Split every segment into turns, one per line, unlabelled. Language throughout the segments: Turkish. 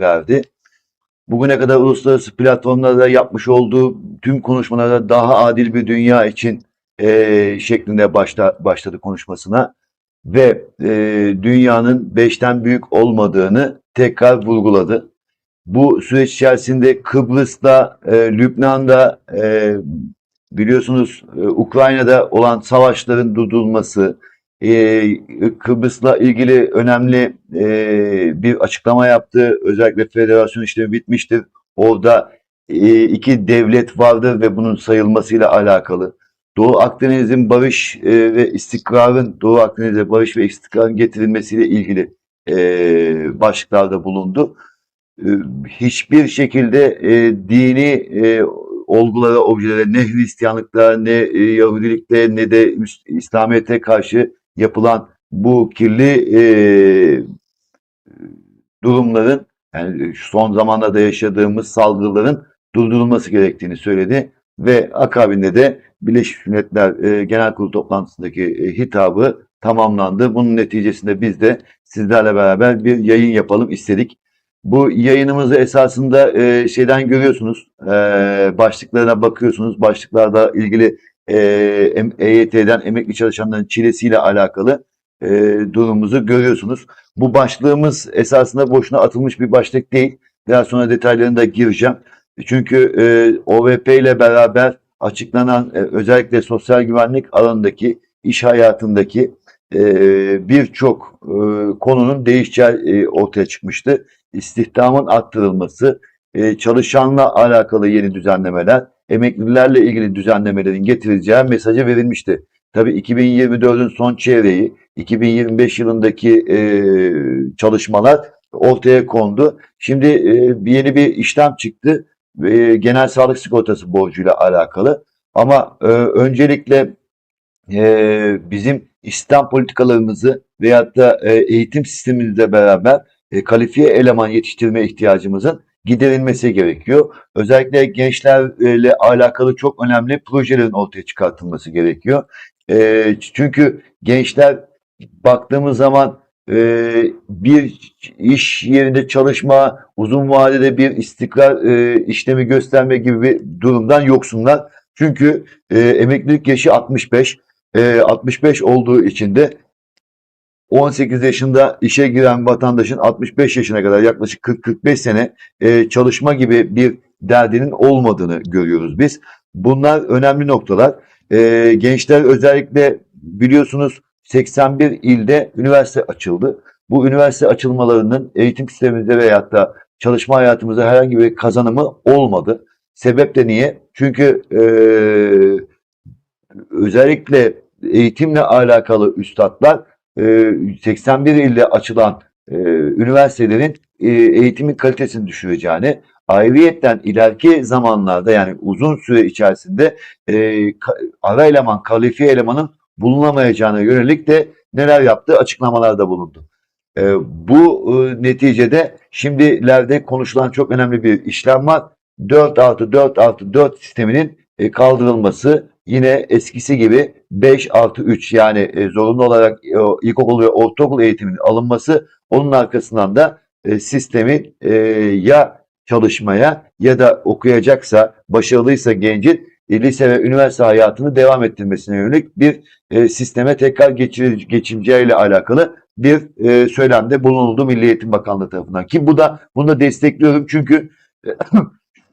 verdi. Bugüne kadar uluslararası platformlarda yapmış olduğu tüm konuşmalarda daha adil bir dünya için eee, şeklinde başla, başladı konuşmasına ve eee, dünyanın beşten büyük olmadığını tekrar vurguladı. Bu süreç içerisinde Kıbrıs'ta, eee, Lübnan'da, eee, biliyorsunuz e, Ukrayna'da olan savaşların durdurulması, e, Kıbrıs'la ilgili önemli e, bir açıklama yaptı. Özellikle federasyon işlemi bitmiştir. Orada e, iki devlet vardır ve bunun sayılmasıyla alakalı. Doğu Akdeniz'in barış e, ve istikrarın, Doğu Akdeniz'e barış ve istikrarın getirilmesiyle ilgili e, başlıklarda bulundu. E, hiçbir şekilde e, dini e, olgulara, objelere, ne Hristiyanlıkla, ne e, Yahudilikle, ne de İslamiyet'e karşı yapılan bu kirli e, durumların, yani son zamanlarda yaşadığımız saldırıların durdurulması gerektiğini söyledi ve akabinde de Birleşmiş Milletler e, Genel Kurulu toplantısındaki e, hitabı tamamlandı. Bunun neticesinde biz de sizlerle beraber bir yayın yapalım istedik. Bu yayınımızı esasında e, şeyden görüyorsunuz, e, başlıklarına bakıyorsunuz. Başlıklarda ilgili e, em- EYT'den emekli çalışanların çilesiyle alakalı e, durumumuzu görüyorsunuz. Bu başlığımız esasında boşuna atılmış bir başlık değil. Biraz sonra detaylarına da gireceğim. Çünkü e, OVP ile beraber açıklanan e, özellikle sosyal güvenlik alanındaki, iş hayatındaki e, birçok e, konunun değişeceği e, ortaya çıkmıştı. İstihdamın arttırılması, e, çalışanla alakalı yeni düzenlemeler, emeklilerle ilgili düzenlemelerin getirileceği mesajı verilmişti. Tabii 2024'ün son çeyreği, 2025 yılındaki e, çalışmalar ortaya kondu. Şimdi e, yeni bir işlem çıktı. E, genel sağlık sigortası borcuyla alakalı. Ama e, öncelikle e, bizim İslam politikalarımızı veyahut da e, eğitim sistemimizle beraber e, kalifiye eleman yetiştirme ihtiyacımızın giderilmesi gerekiyor. Özellikle gençlerle alakalı çok önemli projelerin ortaya çıkartılması gerekiyor. E, çünkü gençler baktığımız zaman e, bir iş yerinde çalışma, uzun vadede bir istikrar e, işlemi gösterme gibi bir durumdan yoksunlar. Çünkü e, emeklilik yaşı 65. E, 65 olduğu için de 18 yaşında işe giren vatandaşın 65 yaşına kadar yaklaşık 40-45 sene e, çalışma gibi bir derdinin olmadığını görüyoruz biz. Bunlar önemli noktalar. E, gençler özellikle biliyorsunuz 81 ilde üniversite açıldı. Bu üniversite açılmalarının eğitim sistemimizde veyahut da çalışma hayatımızda herhangi bir kazanımı olmadı. Sebep de niye? Çünkü e, özellikle eğitimle alakalı üstadlar 81 ilde açılan e, üniversitelerin e, eğitimin kalitesini düşüreceğini, ayrıyetten ileriki zamanlarda yani uzun süre içerisinde e, ara eleman, kalifiye elemanın bulunamayacağına yönelik de neler yaptı açıklamalarda bulundu. Bu neticede şimdilerde konuşulan çok önemli bir işlem var. 4 artı 4 artı 4 sisteminin kaldırılması yine eskisi gibi 5 artı 3 yani e, zorunlu olarak e, ilkokul ve ortaokul eğitiminin alınması onun arkasından da e, sistemin e, ya çalışmaya ya da okuyacaksa başarılıysa gencin e, lise ve üniversite hayatını devam ettirmesine yönelik bir e, sisteme tekrar geçileceğiyle alakalı bir e, söylemde bulunuldu Milli Eğitim Bakanlığı tarafından. Ki bu da bunu da destekliyorum çünkü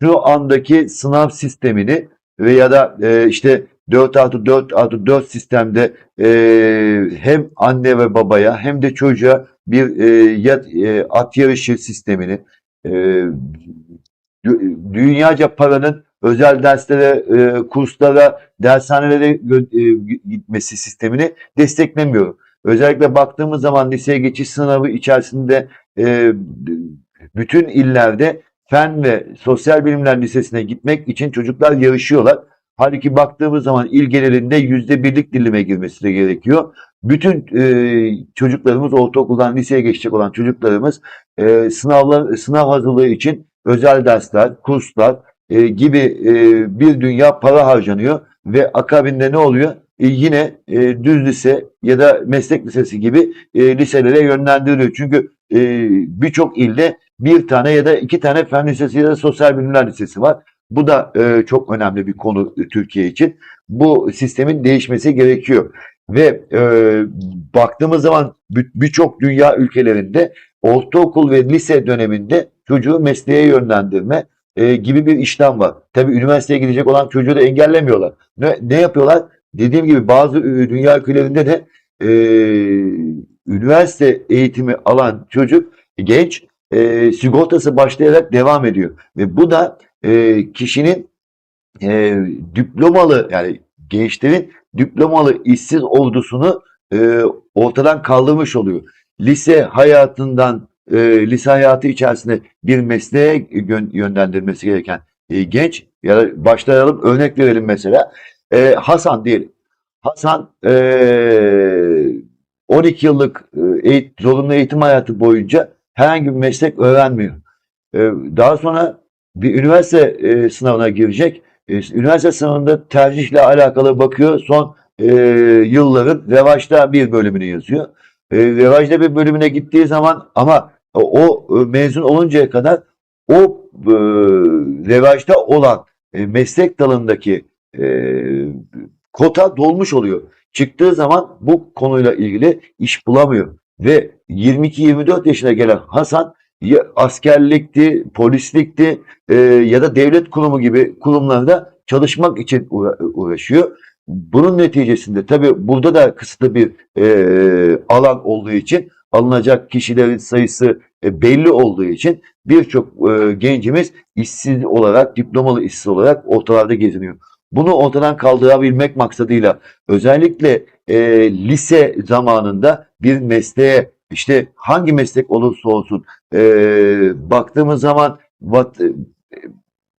şu andaki sınav sistemini ve ya da e, işte 4 artı 4 artı 4 sistemde e, hem anne ve babaya hem de çocuğa bir e, ya, e, at yarışı sistemini e, dü- dünyaca paranın özel derslere, e, kurslara, dershanelere e, gitmesi sistemini desteklemiyorum. Özellikle baktığımız zaman liseye geçiş sınavı içerisinde e, bütün illerde fen ve sosyal bilimler lisesine gitmek için çocuklar yarışıyorlar. Halbuki baktığımız zaman il genelinde yüzde birlik dilime girmesi de gerekiyor. Bütün e, çocuklarımız ortaokuldan liseye geçecek olan çocuklarımız e, sınavlar sınav hazırlığı için özel dersler, kurslar e, gibi e, bir dünya para harcanıyor ve akabinde ne oluyor? E, yine e, düz lise ya da meslek lisesi gibi e, liselere yönlendiriliyor. Çünkü birçok ilde bir tane ya da iki tane fen lisesi ya da sosyal bilimler lisesi var. Bu da çok önemli bir konu Türkiye için. Bu sistemin değişmesi gerekiyor. Ve baktığımız zaman bir- birçok dünya ülkelerinde ortaokul ve lise döneminde çocuğu mesleğe yönlendirme gibi bir işlem var. Tabii üniversiteye gidecek olan çocuğu da engellemiyorlar. Ne, ne yapıyorlar? Dediğim gibi bazı dünya ülkelerinde de e, üniversite eğitimi alan çocuk, genç e, sigortası başlayarak devam ediyor. Ve bu da e, kişinin e, diplomalı yani gençlerin diplomalı işsiz ordusunu e, ortadan kaldırmış oluyor. Lise hayatından e, lise hayatı içerisinde bir mesleğe yönlendirmesi gereken e, genç ya da başlayalım örnek verelim mesela E, Hasan diyelim. Hasan e, 12 yıllık e, eğit, zorunlu eğitim hayatı boyunca herhangi bir meslek öğrenmiyor. E, daha sonra bir üniversite e, sınavına girecek. E, üniversite sınavında tercihle alakalı bakıyor. Son e, yılların revaçta bir bölümünü yazıyor. E, revaçta bir bölümüne gittiği zaman ama o, o, e, mezun oluncaya kadar o e, revaçta olan e, meslek dalındaki e, kota dolmuş oluyor. Çıktığı zaman bu konuyla ilgili iş bulamıyor. Ve 22-24 yaşına gelen Hasan ya askerlikti, polislikti e, ya da devlet kurumu gibi kurumlarda çalışmak için uğra- uğraşıyor. Bunun neticesinde tabii burada da kısıtlı bir e, alan olduğu için alınacak kişilerin sayısı e, belli olduğu için birçok e, gencimiz işsiz olarak, diplomalı işsiz olarak ortalarda geziniyor. Bunu ortadan kaldırabilmek maksadıyla özellikle e, lise zamanında bir mesleğe işte hangi meslek olursa olsun e, baktığımız zaman vat, e,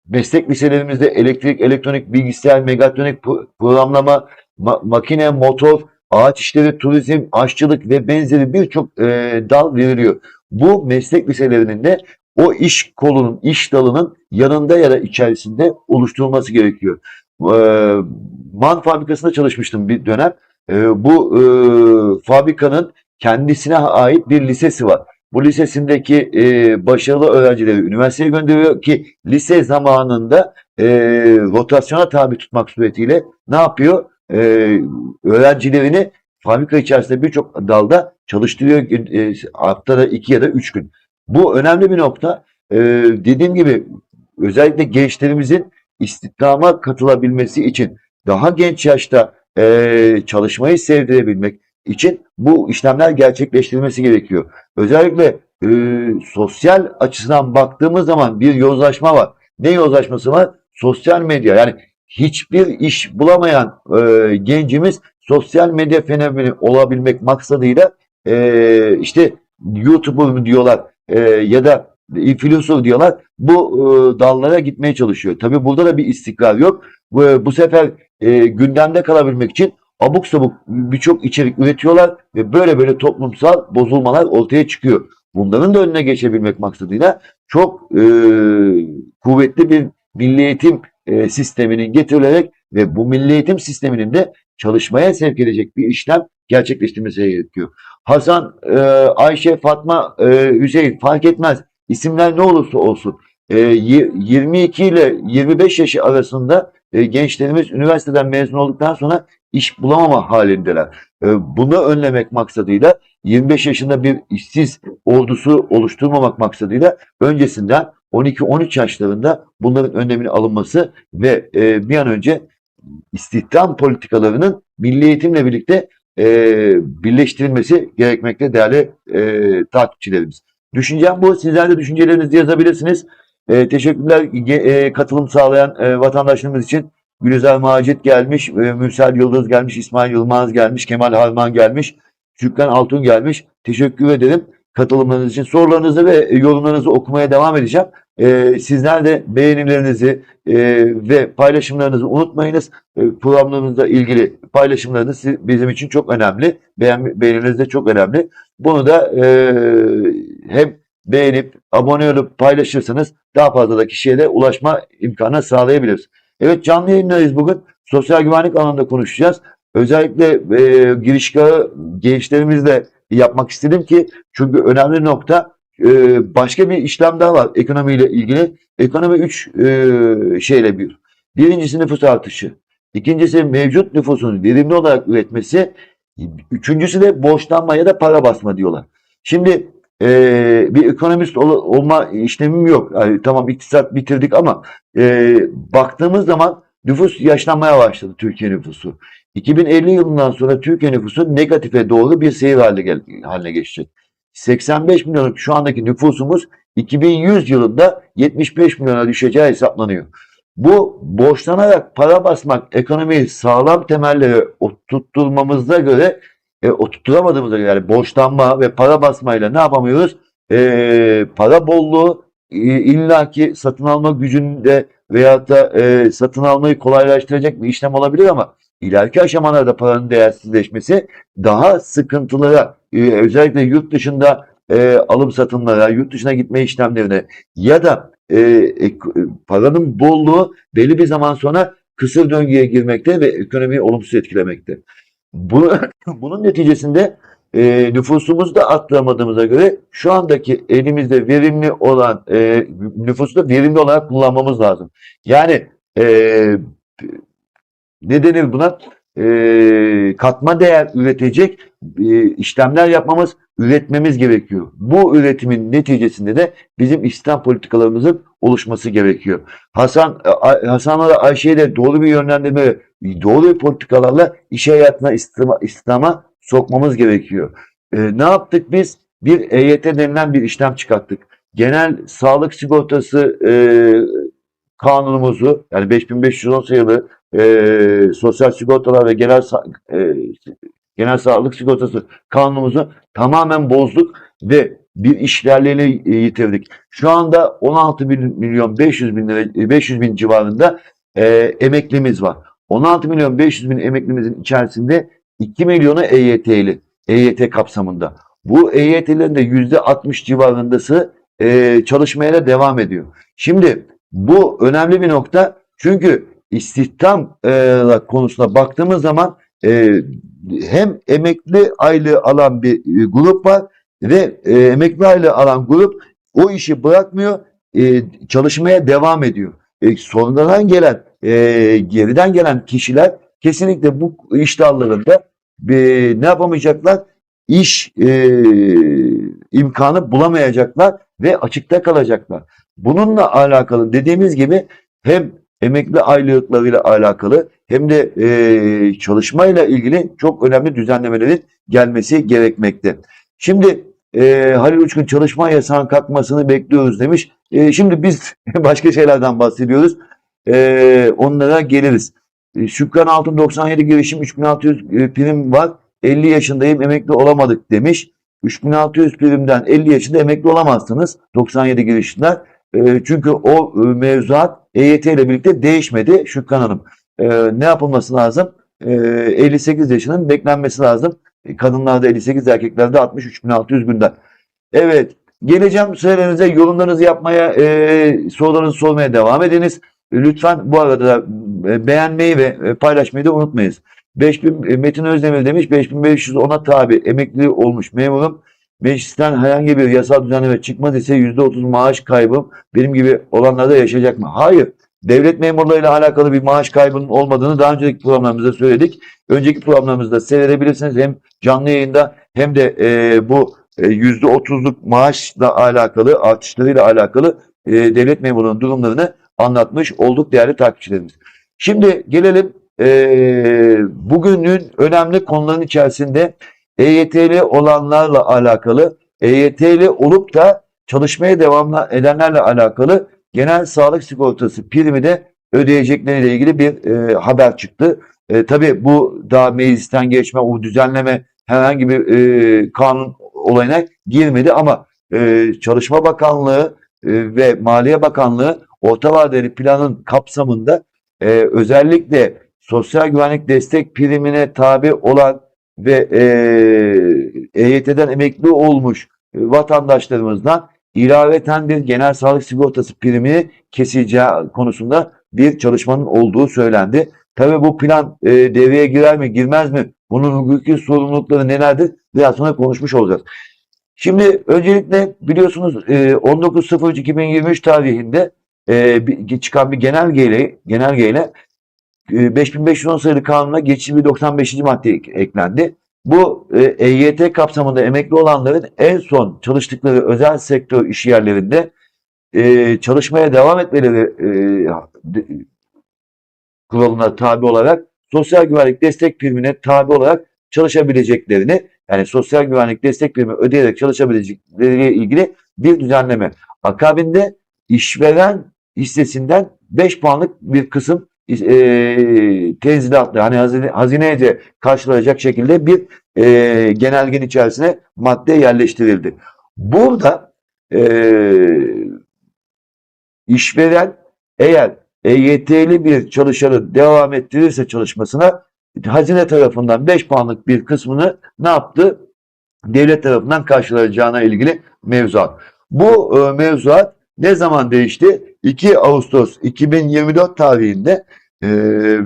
meslek liselerimizde elektrik, elektronik, bilgisayar, megatronik, pro- programlama, ma- makine, motor, ağaç işleri, turizm, aşçılık ve benzeri birçok e, dal veriliyor. Bu meslek liselerinin de o iş kolunun, iş dalının yanında ya da içerisinde oluşturulması gerekiyor. Man fabrikasında çalışmıştım bir dönem. E, bu e, fabrikanın kendisine ait bir lisesi var. Bu lisesindeki e, başarılı öğrencileri üniversiteye gönderiyor ki lise zamanında e, rotasyona tabi tutmak suretiyle ne yapıyor? E, öğrencilerini fabrika içerisinde birçok dalda çalıştırıyor e, haftada iki ya da üç gün. Bu önemli bir nokta. E, dediğim gibi özellikle gençlerimizin istihdama katılabilmesi için daha genç yaşta e, çalışmayı sevdirebilmek için bu işlemler gerçekleştirilmesi gerekiyor. Özellikle e, sosyal açısından baktığımız zaman bir yozlaşma var. Ne yozlaşması var? Sosyal medya. Yani hiçbir iş bulamayan e, gencimiz sosyal medya fenomeni olabilmek maksadıyla e, işte YouTuber mı diyorlar e, ya da influencer diyorlar. Bu e, dallara gitmeye çalışıyor. Tabii burada da bir istikrar yok. Bu, bu sefer e, gündemde kalabilmek için abuk sabuk birçok içerik üretiyorlar ve böyle böyle toplumsal bozulmalar ortaya çıkıyor. Bunların da önüne geçebilmek maksadıyla çok e, kuvvetli bir milli eğitim e, sisteminin getirilerek ve bu milli eğitim sisteminin de çalışmaya sevk edecek bir işlem gerçekleştirmesi gerekiyor. Hasan, e, Ayşe, Fatma, e, Hüseyin fark etmez. İsimler ne olursa olsun. E, y- 22 ile 25 yaşı arasında e, gençlerimiz üniversiteden mezun olduktan sonra iş bulamama halindeler. E, bunu önlemek maksadıyla 25 yaşında bir işsiz ordusu oluşturmamak maksadıyla öncesinden 12-13 yaşlarında bunların önlemini alınması ve e, bir an önce istihdam politikalarının milli eğitimle birlikte e, birleştirilmesi gerekmekte değerli e, takipçilerimiz. Düşüncem bu. Sizler de düşüncelerinizi yazabilirsiniz. E, teşekkürler e, katılım sağlayan e, vatandaşlarımız için. Gülizar Macit gelmiş, e, Mürsel Yıldız gelmiş, İsmail Yılmaz gelmiş, Kemal Harman gelmiş, Şükran Altun gelmiş. Teşekkür ederim katılımlarınız için. Sorularınızı ve yorumlarınızı okumaya devam edeceğim. E, sizler de beğenilerinizi e, ve paylaşımlarınızı unutmayınız. E, programlarımızla ilgili paylaşımlarınız bizim için çok önemli. Beğen, beğenileriniz de çok önemli. Bunu da e, hem beğenip abone olup paylaşırsanız daha fazla da kişiye de ulaşma imkanı sağlayabiliriz. Evet canlı yayındayız bugün. Sosyal güvenlik alanında konuşacağız. özellikle e, girişgahı gençlerimizle yapmak istedim ki çünkü önemli nokta e, başka bir işlem daha var ekonomiyle ilgili. Ekonomi üç e, şeyle bir. Birincisi nüfus artışı. İkincisi mevcut nüfusun verimli olarak üretmesi. Üçüncüsü de borçlanma ya da para basma diyorlar. Şimdi e, bir ekonomist ol- olma işlemim yok. Yani tamam iktisat bitirdik ama e, baktığımız zaman nüfus yaşlanmaya başladı Türkiye nüfusu. 2050 yılından sonra Türkiye nüfusu negatife doğru bir seyir haline, haline geçecek. 85 milyonluk şu andaki nüfusumuz 2100 yılında 75 milyona düşeceği hesaplanıyor. Bu borçlanarak para basmak ekonomiyi sağlam temellere oturtturmamıza göre e, oturtturamadığımıza göre yani borçlanma ve para basmayla ne yapamıyoruz? E, para bolluğu e, illaki satın alma gücünde veyahut da e, satın almayı kolaylaştıracak bir işlem olabilir ama ileriki aşamalarda paranın değersizleşmesi daha sıkıntılara e, özellikle yurt dışında e, alım satımlara, yurt dışına gitme işlemlerine ya da e, paranın bolluğu belli bir zaman sonra kısır döngüye girmekte ve ekonomiyi olumsuz etkilemekte. Bu, bunun neticesinde e, nüfusumuzu da arttıramadığımıza göre şu andaki elimizde verimli olan e, nüfusu da verimli olarak kullanmamız lazım. Yani e, ne denir buna? E, katma değer üretecek e, işlemler yapmamız, üretmemiz gerekiyor. Bu üretimin neticesinde de bizim İslam politikalarımızın oluşması gerekiyor. Hasan A- Hasan'la da Ayşe'yi de doğru bir yönlendirme, doğru bir politikalarla iş hayatına İslam'a, İslam'a sokmamız gerekiyor. E, ne yaptık biz? Bir EYT denilen bir işlem çıkarttık. Genel sağlık sigortası e, kanunumuzu yani 5510 sayılı e, sosyal sigortalar ve genel e, genel sağlık sigortası kanunumuzu tamamen bozduk ve bir işlerliğini e, yitirdik. Şu anda 16 bin- milyon 500 bin lira, e, 500 bin civarında e, emeklimiz var. 16 milyon 500 bin emeklimizin içerisinde 2 milyonu EYT'li, EYT kapsamında. Bu EYT'lerin de yüzde 60 civarındası e, çalışmaya da devam ediyor. Şimdi bu önemli bir nokta çünkü istihdam e, konusuna baktığımız zaman e, hem emekli aylığı alan bir e, grup var ve e, emekli aylığı alan grup o işi bırakmıyor, e, çalışmaya devam ediyor. E, sonradan gelen, e, geriden gelen kişiler kesinlikle bu iş dallarında e, ne yapamayacaklar? İş e, imkanı bulamayacaklar ve açıkta kalacaklar. Bununla alakalı dediğimiz gibi hem emekli aylıklarıyla alakalı hem de e, çalışmayla ilgili çok önemli düzenlemelerin gelmesi gerekmekte. Şimdi e, Halil Uçkun çalışma yasağının kalkmasını bekliyoruz demiş. E, şimdi biz başka şeylerden bahsediyoruz. E, onlara geliriz. E, Şükran Altın 97 girişim 3600 e, prim var. 50 yaşındayım emekli olamadık demiş. 3600 primden 50 yaşında emekli olamazsınız 97 girişinden. E, çünkü o e, mevzuat EYT ile birlikte değişmedi Şükran Hanım. E, ne yapılması lazım? E, 58 yaşının beklenmesi lazım. E, Kadınlarda 58, erkeklerde 63.600 günden. Evet, geleceğim sürelerinize yorumlarınızı yapmaya, e, sorularınızı sormaya devam ediniz. Lütfen bu arada da e, beğenmeyi ve paylaşmayı da unutmayınız. 5000 e, Metin Özdemir demiş 5500 ona tabi emekli olmuş memurum. Meclisten herhangi bir yasal düzenleme çıkmaz ise %30 maaş kaybım benim gibi olanlarda yaşayacak mı? Hayır. Devlet memurlarıyla alakalı bir maaş kaybının olmadığını daha önceki programlarımızda söyledik. Önceki programlarımızda seyredebilirsiniz. Hem canlı yayında hem de e, bu e, %30'luk maaşla alakalı, artışlarıyla alakalı e, devlet memurunun durumlarını anlatmış olduk değerli takipçilerimiz. Şimdi gelelim e, bugünün önemli konuların içerisinde EYT'li olanlarla alakalı, EYT'li olup da çalışmaya devam edenlerle alakalı genel sağlık sigortası primi de ödeyecekleriyle ilgili bir e, haber çıktı. E, tabii bu daha meclisten geçme, o düzenleme herhangi bir e, kanun olayına girmedi ama e, Çalışma Bakanlığı e, ve Maliye Bakanlığı orta vadeli planın kapsamında e, özellikle sosyal güvenlik destek primine tabi olan ve e, EYT'den emekli olmuş e, vatandaşlarımızdan ilaveten bir genel sağlık sigortası primini keseceği konusunda bir çalışmanın olduğu söylendi. Tabii bu plan e, devreye girer mi, girmez mi? Bunun hukuki sorumlulukları nelerdir? Biraz sonra konuşmuş olacağız. Şimdi öncelikle biliyorsunuz e, 19.03.2023 tarihinde e, çıkan bir genelgeyle genelgeyle 5510 sayılı kanuna geçici bir 95. madde ek- eklendi. Bu e, EYT kapsamında emekli olanların en son çalıştıkları özel sektör iş yerlerinde e, çalışmaya devam etmeleri e, kuralına tabi olarak sosyal güvenlik destek primine tabi olarak çalışabileceklerini yani sosyal güvenlik destek primi ödeyerek çalışabilecekleriyle ilgili bir düzenleme. Akabinde işveren hissesinden 5 puanlık bir kısım e, tenzilatlı hani hazine, hazinece karşılayacak şekilde bir e, genelgenin içerisine madde yerleştirildi. Burada e, işveren eğer EYT'li bir çalışanı devam ettirirse çalışmasına hazine tarafından 5 puanlık bir kısmını ne yaptı? Devlet tarafından karşılayacağına ilgili mevzuat. Bu e, mevzuat ne zaman değişti? 2 Ağustos 2024 tarihinde e,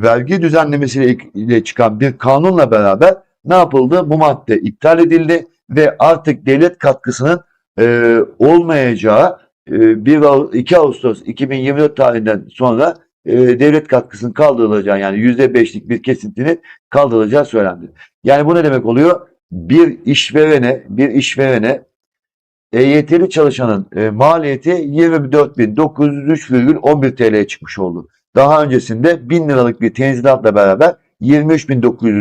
vergi düzenlemesiyle ile çıkan bir kanunla beraber ne yapıldı? Bu madde iptal edildi ve artık devlet katkısının e, olmayacağı e, 1 Ağ- 2 Ağustos 2024 tarihinden sonra e, devlet katkısının kaldırılacağı yani %5'lik bir kesintinin kaldırılacağı söylendi. Yani bu ne demek oluyor? Bir işverene, bir işverene EYT'li çalışanın e, maliyeti 24.903,11 TL'ye çıkmış oldu. Daha öncesinde 1000 liralık bir tenzilatla beraber 23.900 e,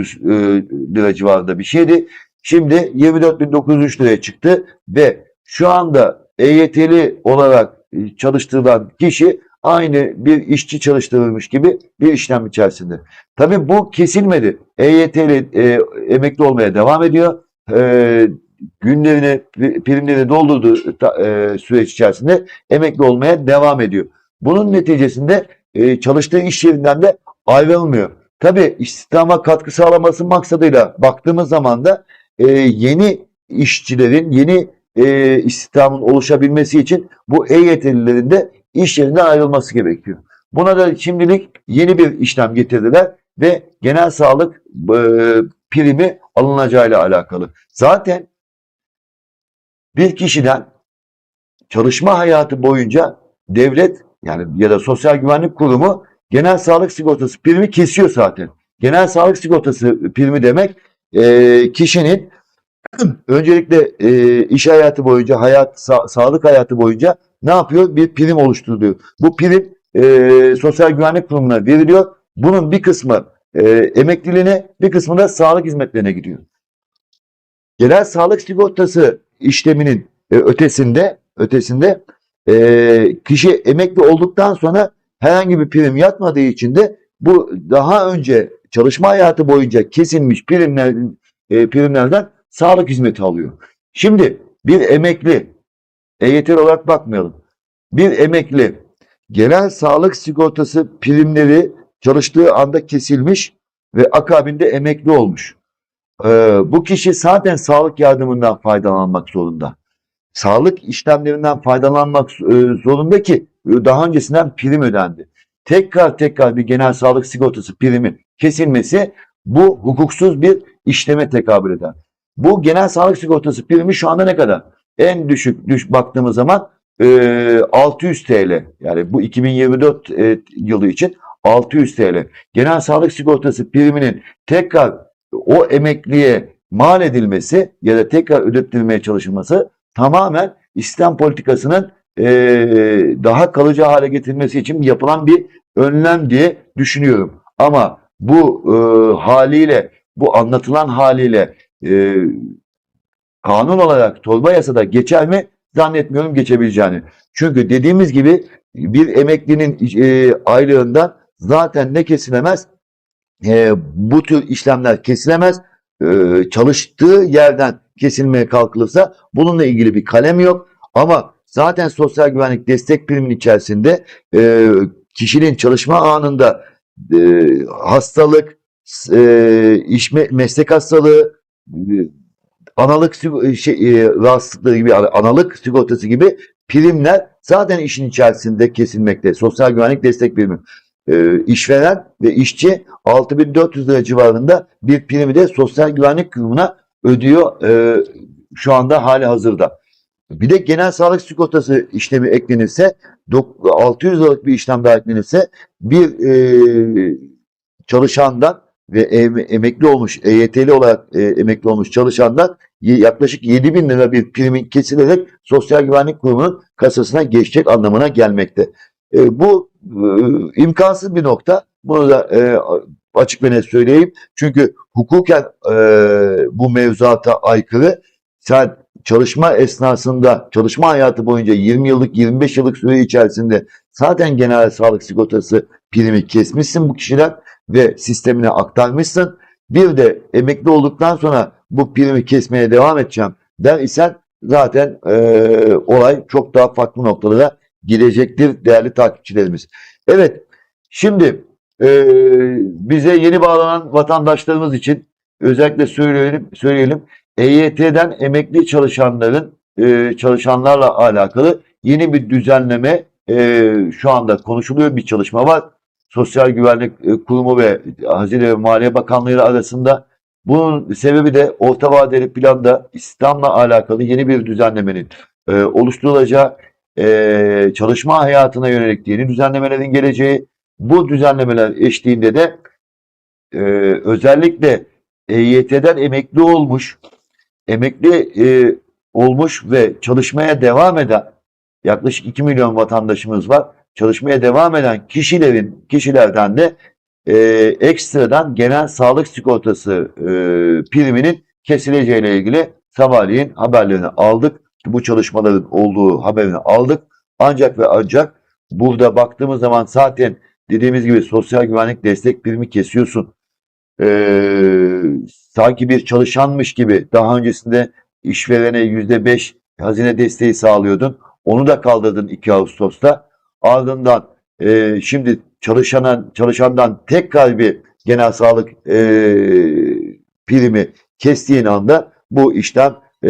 lira civarında bir şeydi. Şimdi 24.903 liraya çıktı ve şu anda EYT'li olarak e, çalıştırılan kişi aynı bir işçi çalıştırılmış gibi bir işlem içerisinde. Tabii bu kesilmedi. EYT'li e, emekli olmaya devam ediyor. E, günlerini, pri- primlerini doldurduğu e, süreç içerisinde emekli olmaya devam ediyor. Bunun neticesinde e, çalıştığı iş yerinden de ayrılmıyor. Tabii istihdama katkı sağlaması maksadıyla baktığımız zaman da e, yeni işçilerin, yeni e, istihdamın oluşabilmesi için bu EYT'lilerin de iş yerinden ayrılması gerekiyor. Buna da şimdilik yeni bir işlem getirdiler ve genel sağlık e, primi alınacağıyla alakalı. Zaten bir kişiden çalışma hayatı boyunca devlet yani ya da sosyal güvenlik kurumu genel sağlık sigortası primi kesiyor zaten. Genel sağlık sigortası primi demek e, kişinin öncelikle e, iş hayatı boyunca, hayat sa- sağlık hayatı boyunca ne yapıyor? Bir prim oluşturuyor. Bu prim e, sosyal güvenlik kurumuna veriliyor. Bunun bir kısmı e, emekliliğine, bir kısmı da sağlık hizmetlerine gidiyor. Genel sağlık sigortası işleminin e, ötesinde ötesinde e, kişi emekli olduktan sonra herhangi bir prim yatmadığı için de bu daha önce çalışma hayatı boyunca kesilmiş primler, e, primlerden sağlık hizmeti alıyor. Şimdi bir emekli EYT olarak bakmayalım. Bir emekli genel sağlık sigortası primleri çalıştığı anda kesilmiş ve akabinde emekli olmuş. Ee, bu kişi zaten sağlık yardımından faydalanmak zorunda. Sağlık işlemlerinden faydalanmak e, zorunda ki e, daha öncesinden prim ödendi. Tekrar tekrar bir genel sağlık sigortası primi kesilmesi bu hukuksuz bir işleme tekabül eder. Bu genel sağlık sigortası primi şu anda ne kadar? En düşük düş baktığımız zaman e, 600 TL. Yani bu 2024 e, yılı için 600 TL. Genel sağlık sigortası priminin tekrar o emekliye mal edilmesi ya da tekrar ödettirilmeye çalışılması tamamen İslam politikasının e, daha kalıcı hale getirilmesi için yapılan bir önlem diye düşünüyorum. Ama bu e, haliyle, bu anlatılan haliyle e, kanun olarak torba yasada geçer mi? Zannetmiyorum geçebileceğini. Çünkü dediğimiz gibi bir emeklinin e, aylığından zaten ne kesilemez? E, bu tür işlemler kesilemez. E, çalıştığı yerden kesilmeye kalkılırsa bununla ilgili bir kalem yok. Ama zaten sosyal güvenlik destek priminin içerisinde e, kişinin çalışma anında e, hastalık, e, iş me- meslek hastalığı, e, analık sig- şey, e, rahatsızlıkları gibi analık sigortası gibi primler zaten işin içerisinde kesilmekte. Sosyal güvenlik destek primi. E, işveren ve işçi 6400 lira civarında bir primi de Sosyal Güvenlik Kurumu'na ödüyor e, şu anda hali hazırda. Bir de genel sağlık sigortası işlemi eklenirse dok- 600 liralık bir işlem daha eklenirse bir e, çalışandan ve em- emekli olmuş EYT'li olarak e, emekli olmuş çalışandan yaklaşık 7 bin lira bir primin kesilerek Sosyal Güvenlik Kurumu'nun kasasına geçecek anlamına gelmekte. E, bu e, imkansız bir nokta. Bunu da e, açık ve net söyleyeyim. Çünkü hukuken e, bu mevzuata aykırı. Sen çalışma esnasında, çalışma hayatı boyunca 20 yıllık, 25 yıllık süre içerisinde zaten genel sağlık sigortası primi kesmişsin bu kişiler ve sistemine aktarmışsın. Bir de emekli olduktan sonra bu primi kesmeye devam edeceğim der isen zaten e, olay çok daha farklı noktalara gidecektir değerli takipçilerimiz. Evet, şimdi e, bize yeni bağlanan vatandaşlarımız için özellikle söyleyelim, söyleyelim EYT'den emekli çalışanların e, çalışanlarla alakalı yeni bir düzenleme e, şu anda konuşuluyor bir çalışma var. Sosyal Güvenlik e, Kurumu ve Hazine ve Maliye Bakanlığı arasında. Bunun sebebi de orta vadeli planda istihdamla alakalı yeni bir düzenlemenin e, oluşturulacağı, e, çalışma hayatına yönelik yeni düzenlemelerin geleceği, bu düzenlemeler eşliğinde de e, özellikle EYT'den emekli olmuş, emekli e, olmuş ve çalışmaya devam eden yaklaşık 2 milyon vatandaşımız var. Çalışmaya devam eden kişilerin kişilerden de e, ekstradan genel sağlık sigortası e, priminin kesileceğiyle ilgili sabahleyin haberlerini aldık. Bu çalışmaların olduğu haberini aldık. Ancak ve ancak burada baktığımız zaman zaten dediğimiz gibi sosyal güvenlik destek primi kesiyorsun. Ee, sanki bir çalışanmış gibi daha öncesinde işverene yüzde beş hazine desteği sağlıyordun. Onu da kaldırdın 2 Ağustos'ta. Ardından e, şimdi çalışana, çalışandan tekrar bir genel sağlık e, primi kestiğin anda bu işlem e,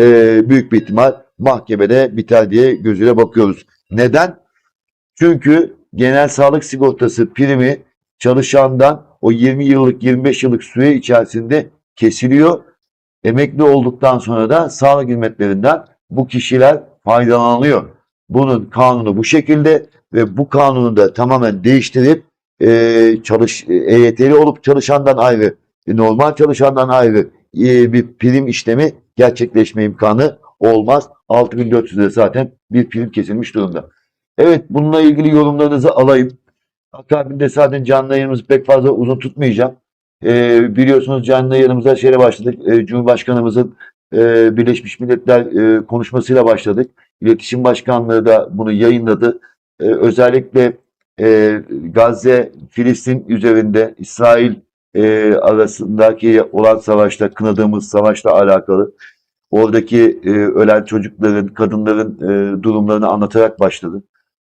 büyük bir ihtimal mahkemede biter diye gözüyle bakıyoruz. Neden? Çünkü genel sağlık sigortası primi çalışandan o 20 yıllık 25 yıllık süre içerisinde kesiliyor. Emekli olduktan sonra da sağlık hizmetlerinden bu kişiler faydalanıyor. Bunun kanunu bu şekilde ve bu kanunu da tamamen değiştirip e, çalış EYT'li olup çalışandan ayrı, normal çalışandan ayrı e, bir prim işlemi gerçekleşme imkanı olmaz. 6400 lira zaten bir prim kesilmiş durumda. Evet bununla ilgili yorumlarınızı alayım. Akabinde zaten canlı yayınımızı pek fazla uzun tutmayacağım. Ee, biliyorsunuz canlı yayınımıza şeyle başladık. Ee, Cumhurbaşkanımızın e, Birleşmiş Milletler e, konuşmasıyla başladık. İletişim Başkanlığı da bunu yayınladı. Ee, özellikle e, Gazze, Filistin üzerinde İsrail e, arasındaki olan savaşta, kınadığımız savaşla alakalı oradaki e, ölen çocukların, kadınların e, durumlarını anlatarak başladı.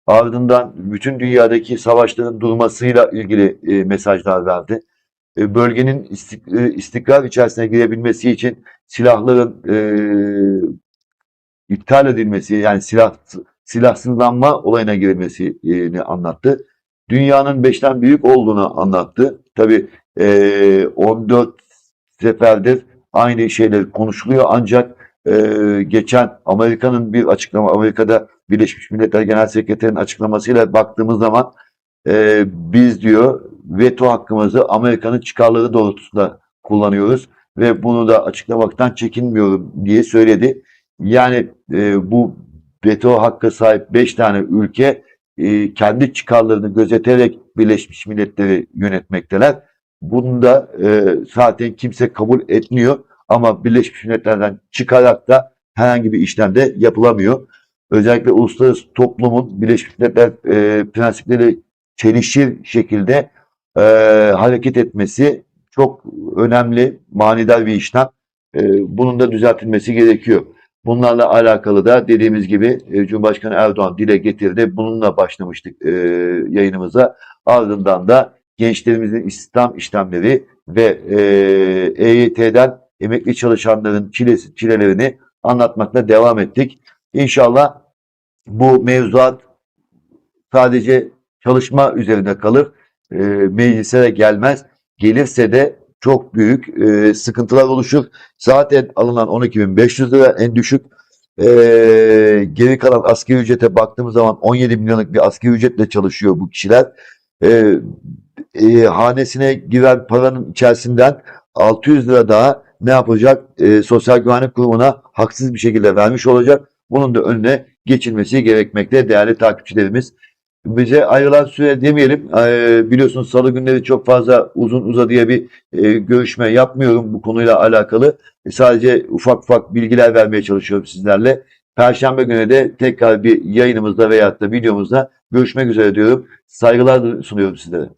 Ardından bütün dünyadaki savaşların durmasıyla ilgili e, mesajlar verdi. E, bölgenin istik- e, istikrar içerisine girebilmesi için silahların e, iptal edilmesi yani silah silahsızlanma olayına girilmesini anlattı. Dünyanın beşten büyük olduğunu anlattı. Tabi 14 seferdir aynı şeyler konuşuluyor ancak e, geçen Amerika'nın bir açıklama Amerika'da Birleşmiş Milletler Genel Sekreterinin açıklamasıyla baktığımız zaman e, biz diyor veto hakkımızı Amerika'nın çıkarları doğrultusunda kullanıyoruz ve bunu da açıklamaktan çekinmiyorum diye söyledi. Yani e, bu veto hakkı sahip 5 tane ülke e, kendi çıkarlarını gözeterek Birleşmiş Milletleri yönetmekteler. Bunu da e, zaten kimse kabul etmiyor ama Birleşmiş Milletler'den çıkarak da herhangi bir işlemde yapılamıyor. Özellikle uluslararası toplumun Birleşmiş Milletler e, prensipleri çelişir şekilde e, hareket etmesi çok önemli, manidar bir işlem. E, bunun da düzeltilmesi gerekiyor. Bunlarla alakalı da dediğimiz gibi e, Cumhurbaşkanı Erdoğan dile getirdi. Bununla başlamıştık e, yayınımıza. Ardından da gençlerimizin istihdam işlemleri ve e, EYT'den emekli çalışanların çilesi, çilelerini anlatmakla devam ettik. İnşallah bu mevzuat sadece çalışma üzerinde kalır. e, meclise de gelmez. Gelirse de çok büyük e, sıkıntılar oluşur. Zaten alınan 12.500 lira en düşük. E, geri kalan asgari ücrete baktığımız zaman 17 milyonluk bir asgari ücretle çalışıyor bu kişiler. E, e, hanesine giren paranın içerisinden 600 lira daha ne yapacak? E, Sosyal Güvenlik Kurumu'na haksız bir şekilde vermiş olacak. Bunun da önüne geçilmesi gerekmekte değerli takipçilerimiz. Bize ayrılan süre demeyelim. E, biliyorsunuz salı günleri çok fazla uzun uzadıya bir e, görüşme yapmıyorum bu konuyla alakalı. E, sadece ufak ufak bilgiler vermeye çalışıyorum sizlerle. Perşembe günü de tekrar bir yayınımızda veyahut da videomuzda görüşmek üzere diyorum. Saygılar sunuyorum sizlere.